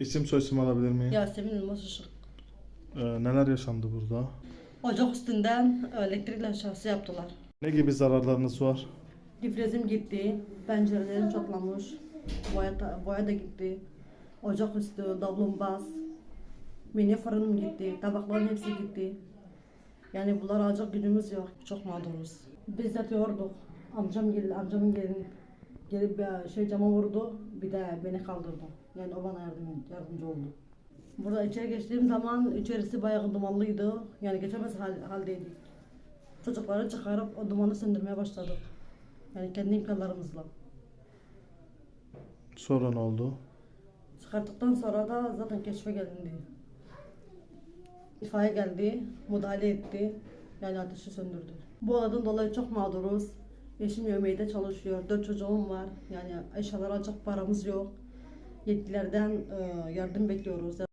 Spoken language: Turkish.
İsim soyisim alabilir miyim? Yasemin Yılmaz Işık. Ee, neler yaşandı burada? Ocak üstünden elektrikle aşağısı yaptılar. Ne gibi zararlarınız var? Difrizim gitti, pencerelerim çatlamış, boya, da- boya da gitti. Ocak üstü, davlumbaz, mini fırınım gitti, tabakların hepsi gitti. Yani bunlar alacak gücümüz yok, çok mağduruz. Biz yatıyorduk, amcam geldi, amcamın gelin gelip bir şey cama vurdu, bir de beni kaldırdı. Yani o bana yardım, yardımcı oldu. Burada içeri geçtiğim zaman içerisi bayağı dumanlıydı. Yani geçemez hal, haldeydik. Çocukları çıkarıp o dumanı söndürmeye başladık. Yani kendi imkanlarımızla. Sonra ne oldu? Çıkarttıktan sonra da zaten keşfe gelindi. İtfaiye geldi, müdahale etti. Yani ateşi söndürdü. Bu olaydan dolayı çok mağduruz. Eşim yemeğde çalışıyor. Dört çocuğum var. Yani eşyalar alacak paramız yok. Yetkililerden e, yardım bekliyoruz.